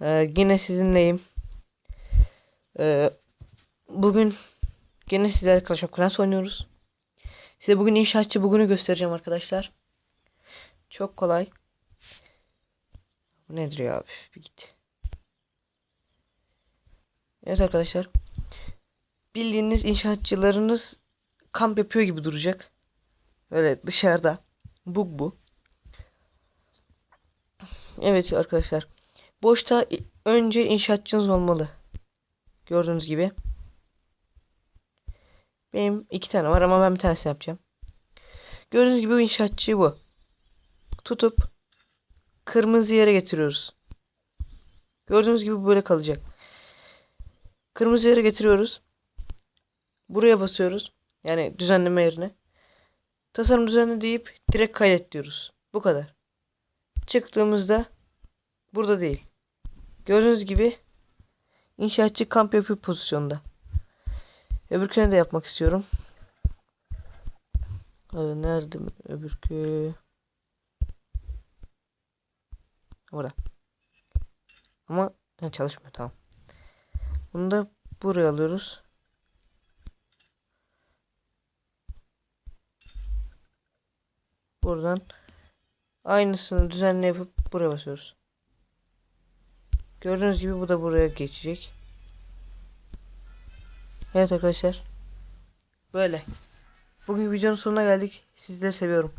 Ee, yine sizinleyim. Ee, bugün yine sizlerle Clash of Clans oynuyoruz. Size bugün inşaatçı bugünü göstereceğim arkadaşlar. Çok kolay. Bu nedir ya? Üf, Bir git. Evet arkadaşlar. Bildiğiniz inşaatçılarınız kamp yapıyor gibi duracak. Öyle dışarıda. Bug bu. Evet arkadaşlar. Boşta önce inşaatçınız olmalı. Gördüğünüz gibi. Benim iki tane var ama ben bir tanesini yapacağım. Gördüğünüz gibi bu inşaatçı bu. Tutup kırmızı yere getiriyoruz. Gördüğünüz gibi böyle kalacak. Kırmızı yere getiriyoruz. Buraya basıyoruz. Yani düzenleme yerine. Tasarım düzenle deyip direkt kaydet diyoruz. Bu kadar. Çıktığımızda burada değil. Gördüğünüz gibi inşaatçı kamp yapıyor pozisyonda. Öbürküne de yapmak istiyorum. Ee, nerede öbürkü? Orada. Ama ha, çalışmıyor tamam. Bunu da buraya alıyoruz. Buradan aynısını düzenli yapıp buraya basıyoruz. Gördüğünüz gibi bu da buraya geçecek. Evet arkadaşlar. Böyle. Bugün videonun sonuna geldik. Sizleri seviyorum.